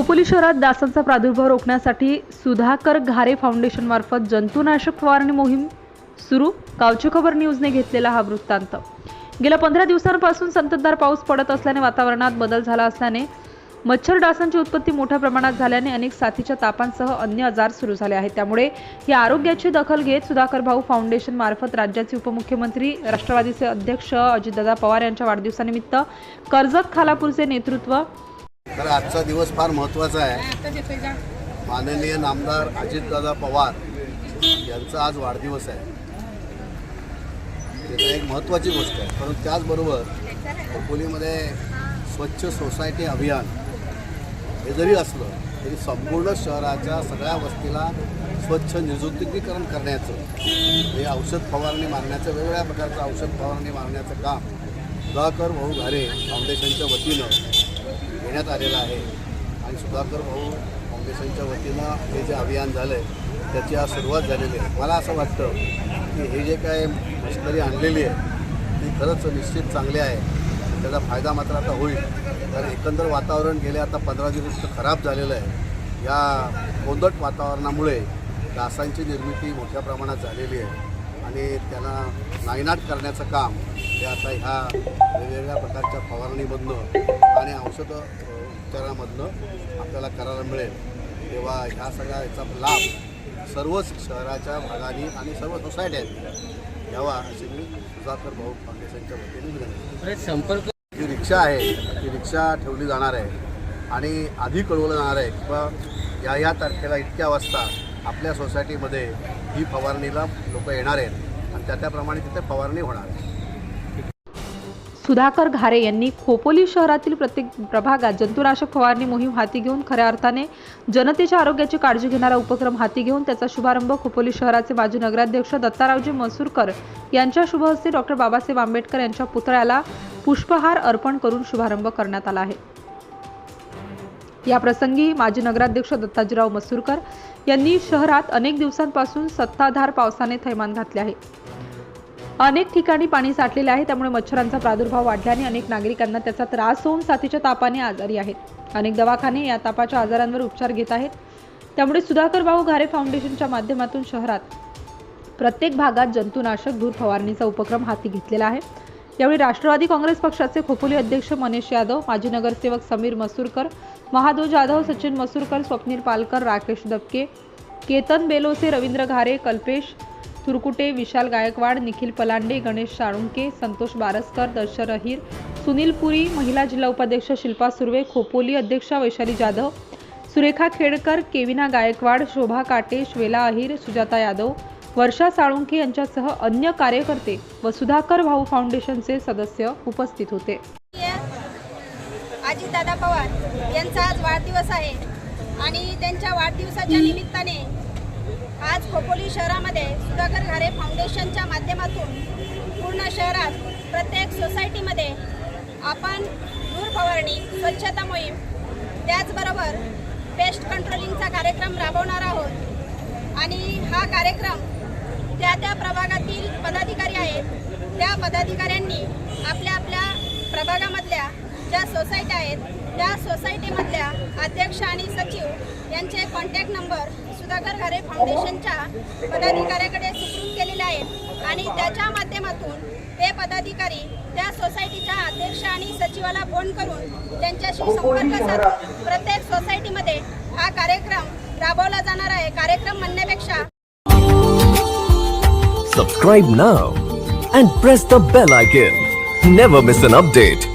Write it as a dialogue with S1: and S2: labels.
S1: खोपोली शहरात डासांचा प्रादुर्भाव रोखण्यासाठी सुधाकर घारे फाउंडेशनमार्फत जंतुनाशक फवारणी मोहीम सुरू. गावची खबर न्यूजने घेतलेला हा वृत्तांत. गेल्या पंधरा दिवसांपासून संततधार पाऊस पडत असल्याने वातावरणात बदल झाला असल्याने मच्छर डासांची उत्पत्ती मोठ्या प्रमाणात झाल्याने अनेक साथीच्या तापांसह अन्य आजार सुरू झाले आहेत. त्यामुळे या आरोग्याची दखल घेत सुधाकर भाऊ फाउंडेशन मार्फत राज्याचे उपमुख्यमंत्री राष्ट्रवादीचे अध्यक्ष अजितदादा पवार यांच्या वाढदिवसानिमित्त कर्जत खालापूरचे नेतृत्व
S2: तर आजचा दिवस फार महत्त्वाचा आहे. माननीय नामदार अजितदादा पवार यांचा आज वाढदिवस आहे. त्याचा एक महत्त्वाची गोष्ट आहे. परंतु त्याचबरोबर खोपोलीमध्ये स्वच्छ सोसायटी अभियान हे जरी असलं तरी संपूर्ण शहराच्या सगळ्या वस्तीला स्वच्छ निर्जंतुकीकरण करण्याचं हे औषध फवारणी मारण्याचं वेगवेगळ्या प्रकारचं औषध फवारणी मारण्याचं काम सुधाकर भाऊ घारे फाउंडेशनच्या वतीनं घेण्यात आलेलं आहे. आणि सुधाकर भाऊ फाउंडेशनच्या वतीनं हे जे अभियान झालं आहे त्याची आज सुरुवात झालेली आहे. मला असं वाटतं की हे जे काय मशिनरी आणलेली आहे ती खरंच निश्चित चांगली आहे. त्याचा फायदा मात्र आता होईल. कारण एकंदर वातावरण गेले आता पंधरा दिवस खराब झालेलं आहे. या कोंदट वातावरणामुळे डासांची निर्मिती मोठ्या प्रमाणात झालेली आहे. आणि त्यांना नायनाट करण्याचं काम हे आता ह्या वेगवेगळ्या प्रकारच्या फवारणीमधनं आणि औषधं उपचारामधनं आपल्याला करायला मिळेल. तेव्हा ह्या सगळ्या याचा लाभ सर्वच शहराच्या भागाने आणि सर्व सोसायट्यांनी घ्यावा अशी मी सुधाकर भाऊ फाउंडेशनच्या वतीने विनंती
S3: संपर्क
S2: जी रिक्षा आहे ती रिक्षा ठेवली जाणार आहे आणि आधी कळवलं जाणार आहे किंवा या या तारखेला इतक्या वाजता आपल्या सोसायटीमध्ये ही फवारणीला लोक येणार आहेत आणि त्या त्याप्रमाणे तिथे फवारणी होणार आहे.
S1: सुधाकर घारे यांनी खोपोली शहरातील प्रत्येक प्रभागात जंतुनाशक फवारणी मोहीम हाती घेऊन खऱ्या अर्थाने जनतेच्या आरोग्याची काळजी घेणारा उपक्रम हाती घेऊन त्याचा शुभारंभ खोपोली शहराचे माजी नगराध्यक्ष दत्तारावजी मसूरकर यांच्या शुभ हस्ते डॉक्टर बाबासाहेब आंबेडकर यांच्या पुतळ्याला पुष्पहार अर्पण करून शुभारंभ करण्यात आला आहे. या प्रसंगी माजी नगराध्यक्ष दत्ताजीराव मसूरकर यांनी शहरात अनेक दिवसांपासून सत्ताधार पावसाने थैमान घातले आहे. अनेक ठिकाणी पाणी साठलेले आहे त्यामुळे मच्छरांचा प्रादुर्भाव वाढल्याने अनेक नागरिकांना त्याचा त्रास होऊन साथीच्या तापाने आजारी आहेत. अनेक दवाखाने या तापाच्या आजारांवर उपचार घेत आहेत. त्यामुळे सुधाकर भाऊ घारे फाउंडेशनच्या माध्यमातून शहरात प्रत्येक भागात जंतुनाशक धूर फवारणीचा उपक्रम हाती घेतलेला आहे. यावेळी राष्ट्रवादी काँग्रेस पक्षाचे खोपोली अध्यक्ष मनीष यादव माजी नगरसेवक समीर मसूरकर महादेव जाधव सचिन मसूरकर स्वप्नील पालकर राकेश दबके केतन बेलोसे रवींद्र घारे कल्पेश तुरकुटे विशाल गायकवाड निखिल पलांडे गणेश साळुंके संतोष बारसकर दर्शन अहिर सुनील पुरी महिला जिल्हा उपाध्यक्ष शिल्पा सुर्वे खोपोली अध्यक्षा वैशाली जाधव सुरेखा खेडकर केविना गायकवाड शोभा काटे श्वेला अहिर सुजाता यादव वर्षा साळुंखे यांच्यासह अन्य कार्यकर्ते व सुधाकर भाऊ फाउंडेशनचे सदस्य उपस्थित होते.
S4: अजितदादा पवार यांचा आज वाढदिवस आहे आणि त्यांच्या वाढदिवसाच्या निमित्ताने आज खोपोली शहरामध्ये सुधाकर घारे फाउंडेशनच्या माध्यमातून पूर्ण शहरात प्रत्येक सोसायटीमध्ये आपण धूर फवारणी स्वच्छता मोहीम त्याचबरोबर पेस्ट कंट्रोलिंगचा कार्यक्रम राबवणार आहोत. आणि हा कार्यक्रम त्या त्या प्रभागातील पदाधिकारी आहेत. त्या पदाधिकाऱ्यांनी आपल्या आपल्या प्रभागामधल्या ज्या सोसायट्या आहेत त्या सोसायटीमधल्या अध्यक्ष आणि सचिव यांचे कॉन्टॅक्ट नंबर सुधाकर घारे फाउंडेशनच्या पदाधिकाऱ्याकडे सुपूर्द केलेले आहेत आणि त्याच्या माध्यमातून ते पदाधिकारी त्या सोसायटीच्या अध्यक्ष आणि सचिवाला फोन करून त्यांच्याशी संपर्क साधून प्रत्येक सोसायटीमध्ये हा कार्यक्रम राबवला जाणार आहे कार्यक्रम म्हणण्यापेक्षा
S5: Subscribe now and press the bell icon. Never miss an update.